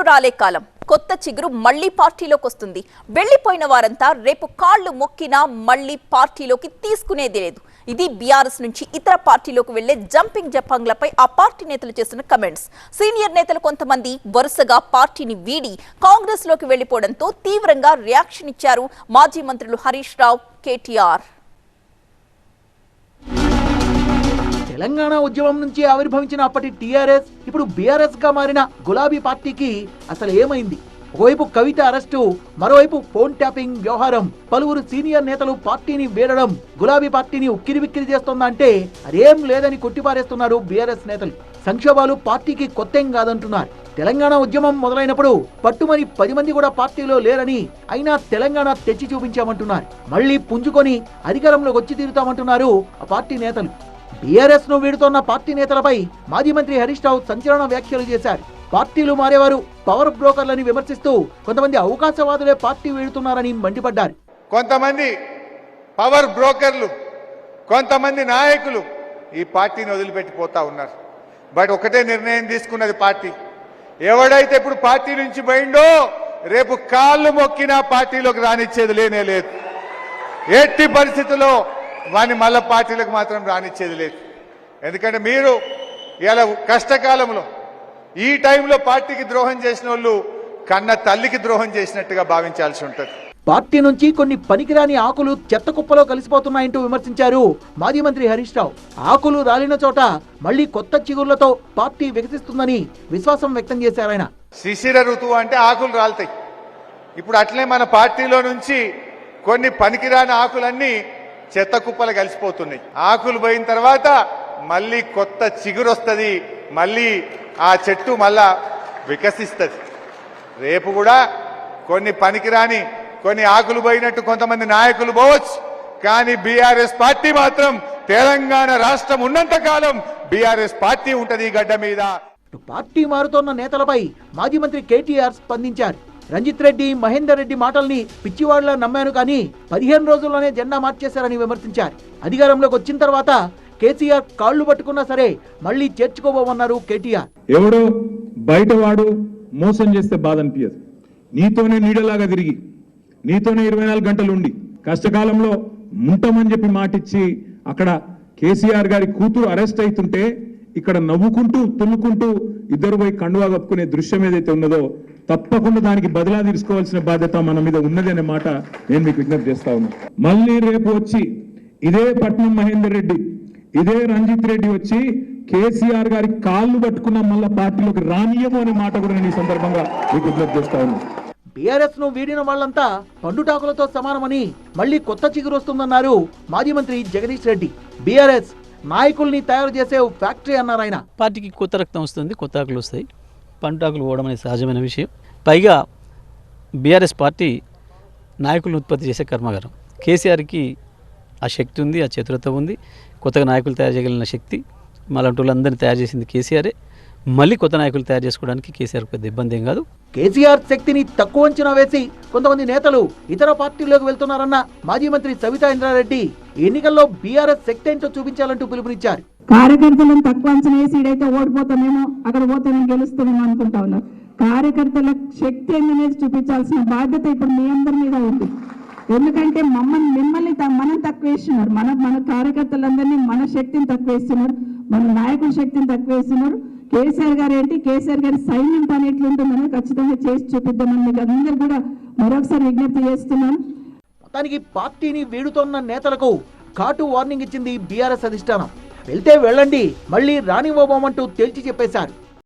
చిగురు రాలే కాలం. కొత్త చిగురు మళ్ళీ పార్టీలోకి వస్తుంది. వెళ్ళిపోయిన వారంతా రేపు కాళ్ళు మొక్కినా మళ్ళీ పార్టీలోకి తీసుకునేది లేదు. ఇది బీఆర్ఎస్ నుంచి ఇతర పార్టీలోకి వెళ్ళే జంపింగ్ జపాంగ్లపై ఆ పార్టీ నేతలు చేస్తున్న కమెంట్స్. సీనియర్ నేతలు కొంతమంది వరుసగా పార్టీని వీడి కాంగ్రెస్లోకి వెళ్ళిపోవడంతో తీవ్రంగా రియాక్షన్ ఇచ్చారు మాజీ మంత్రులు హరీష్ రావు కేటీఆర్. తెలంగాణ ఉద్యమం నుంచి ఆవిర్భవించిన అప్పటి టీఆర్ఎస్ ఇప్పుడు బీఆర్ఎస్గా మారిన గులాబీ పార్టీకి అసలు ఏమైంది? ఒకవైపు కవిత అరెస్టు మరోవైపు ఫోన్ ట్యాపింగ్ వ్యవహారం. పలువురు సీనియర్ నేతలు పార్టీని వేడడం గులాబీ పార్టీని ఉక్కిరిబిక్కిరి చేస్తోందంటే అదేం లేదని కొట్టిపారేస్తున్నారు బీఆర్ఎస్ నేతలు. సంక్షోభాలు పార్టీకి కొత్తేం కాదంటున్నారు. తెలంగాణ ఉద్యమం మొదలైనప్పుడు పట్టుమని పది మంది కూడా పార్టీలో లేరని అయినా తెలంగాణ తెచ్చి చూపించామంటున్నారు. మళ్ళీ పుంజుకొని అధికారంలోకి వచ్చి తీరుతామంటున్నారు ఆ పార్టీ నేతలు. బీఆర్ఎస్ను వీడుతోన్న పార్టీ నేతలపై మాజీ మంత్రి హరీష్ రావు సంచలన వ్యాఖ్యలు చేశారు. పార్టీలు మారేవారు పవర్ బ్రోకర్లని విమర్శిస్తూ కొంతమంది అవకాశవాదులే పార్టీ వీడుతున్నారని మండిపడ్డారు. కొంతమంది పవర్ బ్రోకర్లు కొంతమంది నాయకులు ఈ పార్టీని వదిలిపెట్టిపోతా ఉన్నారు. బట్ ఒకటే నిర్ణయం తీసుకున్నది పార్టీ. ఎవడైతే ఇప్పుడు పార్టీ నుంచి పోయిండో రేపు కాళ్ళు మొక్కినా పార్టీలోకి రానిచ్చేది లేనే లేదు. ఎట్టి పరిస్థితుల్లో వాని మళ్ళా పార్టీలకు మాత్రం రానిచ్చేది లేదు. ఎందుకంటే మీరు ఇలా కష్టకాలంలో ఈ టైంలో పార్టీకి ద్రోహం చేసిన వాళ్ళు కన్న తల్లికి ద్రోహం చేసినట్టుగా భావించాల్సి ఉంటుంది. పార్టీ నుంచి కొన్ని పనికిరాని ఆకులు చెత్త కుప్పలో కలిసిపోతున్నాయంటూ విమర్శించారు మాజీ మంత్రి హరీష్ రావు. ఆకులు రాలిన చోట మళ్ళీ కొత్త చిగుర్లతో పార్టీ వికసిస్తుందని విశ్వాసం వ్యక్తం చేశారు ఆయన. శిశిర ఋతువు అంటే ఆకులు రాలుతాయి. ఇప్పుడు అట్లే మన పార్టీలో నుంచి కొన్ని పనికిరాని ఆకులన్నీ చెత్త కుప్పలు కలిసిపోతున్నాయి. ఆకులు పోయిన తర్వాత మళ్ళీ కొత్త చిగురు వస్తుంది మళ్ళీ ఆ చెట్టు మళ్ళా వికసిస్తుంది. రేపు కూడా కొన్ని పనికిరాని కొన్ని ఆకులు పోయినట్టు కొంతమంది నాయకులు పోవచ్చు. కానీ బీఆర్ఎస్ పార్టీ మాత్రం తెలంగాణ రాష్ట్రం ఉన్నంత కాలం బీఆర్ఎస్ పార్టీ ఉంటది ఈ గడ్డ మీద. పార్టీ మారుతోన్న నేతలపై మాజీ మంత్రి కేటీఆర్ స్పందించారు. రంజిత్ రెడ్డి మహేందర్ రెడ్డి మాటల్ని పిచ్చివాళ్ళా నమ్మాను కానీ పదిహేను రోజుల్లోనే జెండా మార్చేశారని విమర్శించారు. అధికారంలోకి వచ్చిన తర్వాత కేసీఆర్ కాళ్ళు పట్టుకున్నా సరే మళ్ళీ చేర్చుకోబోమన్నారు కేటీఆర్. ఎవడో? బయటవాడు మోసం చేస్తే బాధ అనిపించదు నీతోనే నీడలాగా తిరిగి నీతోనే ఇరవై నాలుగు గంటలు ఉండి కష్టకాలంలో ఉంటామని చెప్పి మాటిచ్చి అక్కడ కేసీఆర్ గారి కూతురు అరెస్ట్ అవుతుంటే ఇక్కడ నవ్వుకుంటూ తుల్లుకుంటూ ఇద్దరు పోయి కండువా కప్పుకునే దృశ్యం ఏదైతే ఉన్నదో తప్పకుండా దానికి బదిలా తీసుకోవాల్సిన బాధ్యత మన మీద ఉన్నది అనే మాట నేను మీకు విజ్ఞప్తి చేస్తా ఉన్నా. మళ్ళీ రేపు వచ్చి ఇదే పట్నం మహేందర్ రెడ్డి ఇదే రంజిత్ రెడ్డి వచ్చి కేసీఆర్ గారి కాళ్ళు పట్టుకున్న మళ్ళా పార్టీలోకి రానియము అనే మాట కూడా నేను ఈ సందర్భంగా మీకు విజ్ఞప్తి చేస్తా ఉన్నాను బీఆర్ఎస్ను వీడిన వాళ్ళంతా పండుటాకులతో సమానమని మళ్ళీ కొత్త చిగురు వస్తుందన్నారు మాజీ మంత్రి జగదీష్ రెడ్డి. బీఆర్ఎస్ నాయకుల్ని తయారు చేసే ఫ్యాక్టరీ అన్నారు ఆయన. పార్టీకి కొత్త రక్తం వస్తుంది కొత్త ఆకులు వస్తాయి. పంటాకులు పోవడం అనేది సహజమైన విషయం. పైగా బీఆర్ఎస్ పార్టీ నాయకులను ఉత్పత్తి చేసే కర్మాగారం. కేసీఆర్కి ఆ శక్తి ఉంది ఆ చతురత ఉంది. కొత్తగా నాయకులు తయారు చేయగలిగిన శక్తి మళ్ళంటి వాళ్ళందరినీ తయారు చేసింది కేసీఆరే. మళ్ళీ కొత్త నాయకులు తయారు చేసుకోవడానికి కేసీఆర్ పెద్ద ఇబ్బంది ఏం కాదు. కేసీఆర్ శక్తిని తక్కువ అంచనా వేసి కొంతమంది నేతలు ఇతర పార్టీల్లోకి వెళ్తున్నారన్న మాజీ మంత్రి సవితా ఇంద్రారెడ్డి ఎన్నికల్లో బీఆర్ఎస్ శక్తి ఏంటో చూపించాలంటూ పిలుపునిచ్చారు. కార్యకర్తలను తక్కువ అంచనా వేసి ఈడైతే ఓడిపోతామేమో అక్కడ పోతే మేము గెలుస్తామేమో అనుకుంటా ఉన్నారు. కార్యకర్తల శక్తి ఏందనేది చూపించాల్సిన బాధ్యత ఇప్పుడు మీ అందరి మీద ఉంది. ఎందుకంటే మమ్మల్ని మిమ్మల్ని మనం తక్కువ వేస్తున్నారు. మన మన కార్యకర్తలందరినీ మన శక్తిని తక్కువ వేస్తున్నారు. మన నాయకుల శక్తిని తక్కువ వేస్తున్నారు. కేసీఆర్ గారు ఏంటి? కేసీఆర్ గారి సైన్యం పని ఎట్లుంటుందని ఖచ్చితంగా చేసి చూపిద్దామని మీకు అందరు కూడా మరొకసారి విజ్ఞప్తి చేస్తున్నాను మొత్తానికి పార్టీని వీడుతోన్న నేతలకు ఘాటు వార్నింగ్ ఇచ్చింది బీఆర్ఎస్ అధిష్టానం. వెళ్తే వెళ్ళండి. మళ్ళీ రానివ్వబోమంటూ తేల్చి చెప్పేశారు.